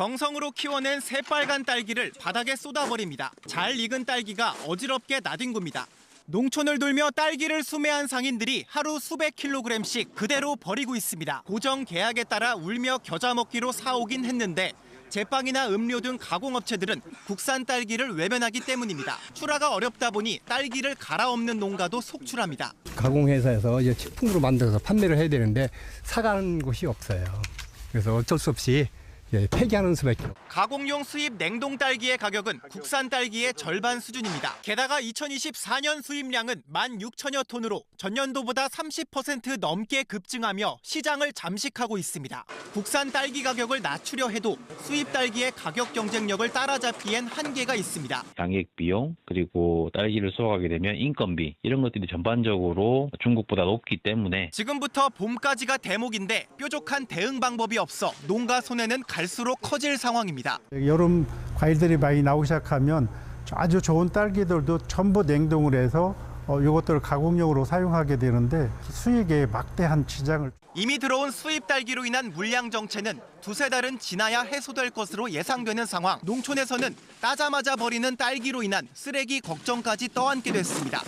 정성으로 키워낸 새빨간 딸기를 바닥에 쏟아버립니다. 잘 익은 딸기가 어지럽게 나뒹굽니다. 농촌을 돌며 딸기를 수매한 상인들이 하루 수백 킬로그램씩 그대로 버리고 있습니다. 고정 계약에 따라 울며 겨자 먹기로 사오긴 했는데 제빵이나 음료 등 가공업체들은 국산 딸기를 외면하기 때문입니다. 출하가 어렵다 보니 딸기를 갈아엎는 농가도 속출합니다. 가공회사에서 이제 식품으로 만들어서 판매를 해야 되는데 사가는 곳이 없어요. 그래서 어쩔 수 없이 예, 폐기하는 수밖에 없어요. 가공용 수입 냉동 딸기의 가격은 국산 딸기의 절반 수준입니다. 게다가 2024년 수입량은 16,000여 톤으로 전년도보다 30% 넘게 급증하며 시장을 잠식하고 있습니다. 국산 딸기 가격을 낮추려 해도 수입 딸기의 가격 경쟁력을 따라잡기엔 한계가 있습니다. 양액 비용 그리고 딸기를 수확하게 되면 인건비 이런 것들이 전반적으로 중국보다 높기 때문에 지금부터 봄까지가 대목인데 뾰족한 대응 방법이 없어 농가 손해는 갈 수록 커질 상황입니다. 여름 과일들이 많이 나오기 시작하면 아주 좋은 딸기들도 전부 냉동을 해서 어, 이것들을 가공용으로 사용하게 되는데 수익에 막대한 지장을 이미 들어온 수입 딸기로 인한 물량 정체는 두세 달은 지나야 해소될 것으로 예상되는 상황. 농촌에서는 따자마자 버리는 딸기로 인한 쓰레기 걱정까지 떠안게 됐습니다.